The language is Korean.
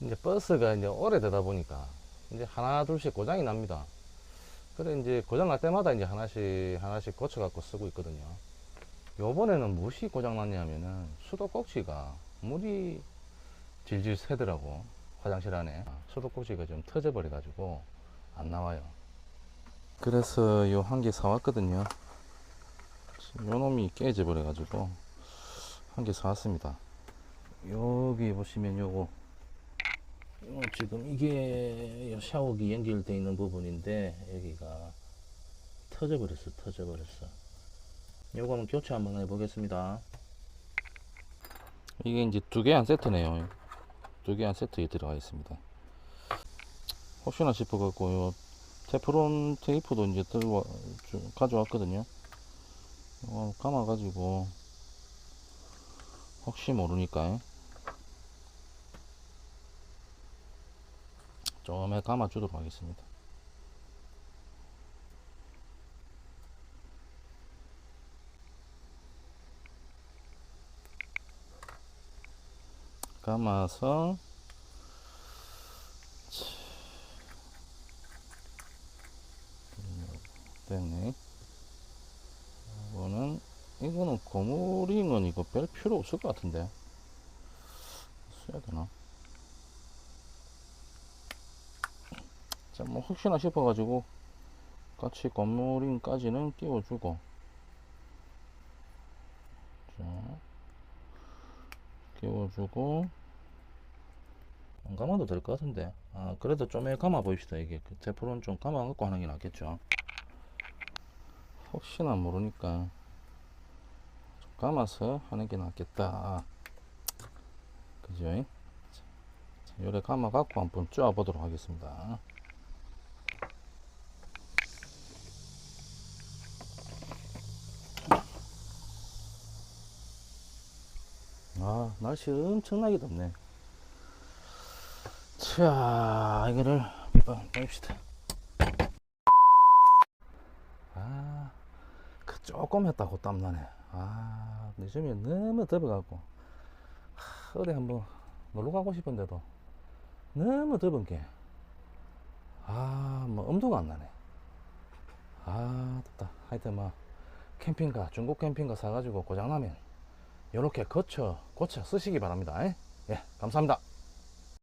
이제 버스가 이제 오래되다 보니까 이제 하나 둘씩 고장이 납니다. 그래 이제 고장 날 때마다 이제 하나씩 하나씩 고쳐 갖고 쓰고 있거든요. 요번에는 무엇이 고장 났냐면은 수도 꼭지가 물이 질질 새더라고 화장실 안에 수도 꼭지가 좀 터져 버려 가지고 안 나와요. 그래서 요 한 개 사왔거든요. 요 놈이 깨져 버려 가지고 한 개 사왔습니다. 여기 보시면 요거 요 지금 이게 요 샤워기 연결되어 있는 부분인데 여기가 터져 버렸어 터져 버렸어. 요거는 교체 한번 해 보겠습니다. 이게 이제 두 개 한 세트네요. 두 개 한 세트에 들어가 있습니다. 혹시나 싶어 갖고 요 테프론 테이프도 이제 들고 가져왔거든요. 어, 감아 가지고 혹시 모르니까 좀에 감아 주도록 하겠습니다. 감아서 됐네. 이거는 이거는 고무링은 이거 뺄 필요 없을 것 같은데. 써야 되나 자, 뭐 혹시나 싶어가지고 같이 고무링까지는 끼워주고. 자 끼워주고. 안 감아도 될 것 같은데. 아 그래도 좀 감아 봅시다 이게. 그 테프론 좀 감아 갖고 하는 게 낫겠죠. 혹시나 모르니까 좀 감아서 하는 게 낫겠다. 그죠? 자, 요래 감아 갖고 한번 쪼아 보도록 하겠습니다 아 날씨 엄청나게 덥네. 자 이거를 봅시다. 아 그 조금 했다고 땀나네. 아 요즘에 너무 더워갖고. 하, 어디 한번 놀러 가고 싶은데도 너무 더운 게 아 뭐 엄두가 안 나네. 아 덥다. 하여튼 뭐 캠핑카 중국 캠핑카 사가지고 고장나면 이렇게 거쳐 고쳐 쓰시기 바랍니다. 예 감사합니다